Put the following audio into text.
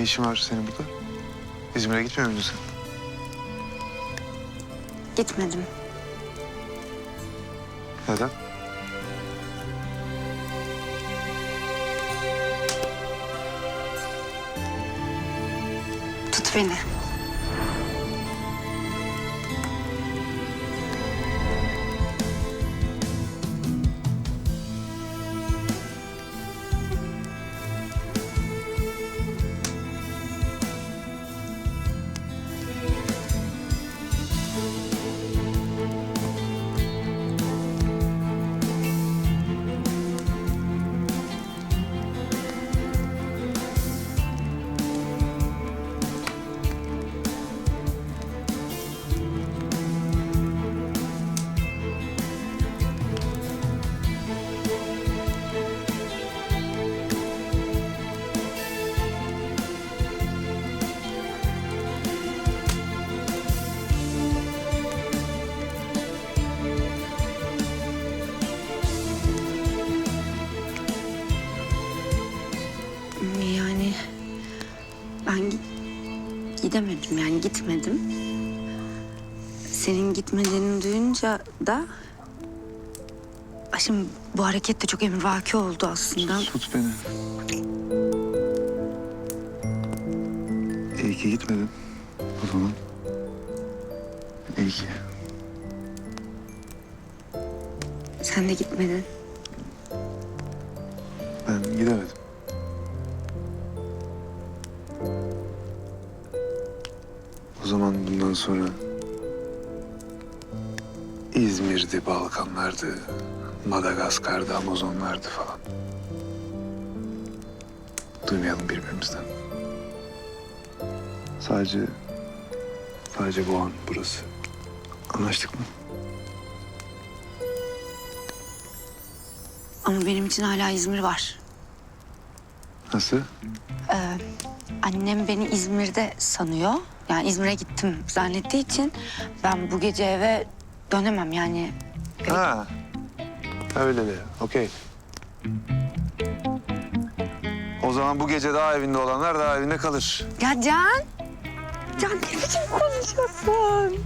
Ne işin var senin burada? İzmir'e gitmiyor muydun sen? Gitmedim. Neden? Tut beni. Gidemedim yani gitmedim. Senin gitmediğini duyunca da... Ay Şimdi bu hareket de çok emrivaki oldu aslında. Tut beni. İyi ki gitmedin. O zaman. İyi ki. Sen de gitmedin. Ben gidemedim. Bundan sonra İzmir'di, Balkanlar'dı, Madagaskar'dı, Amazonlar'dı falan. Duymayalım birbirimizden. Sadece, sadece bu an burası. Anlaştık mı? Ama benim için hala İzmir var. Nasıl? Annem beni İzmir'de sanıyor. Yani İzmir'e gittim zannettiği için ben bu gece eve dönemem yani. Ha. Öyle de. Okey. O zaman bu gece daha evinde olanlar daha evinde kalır. Ya Can! Can ne biçim konuşuyorsun?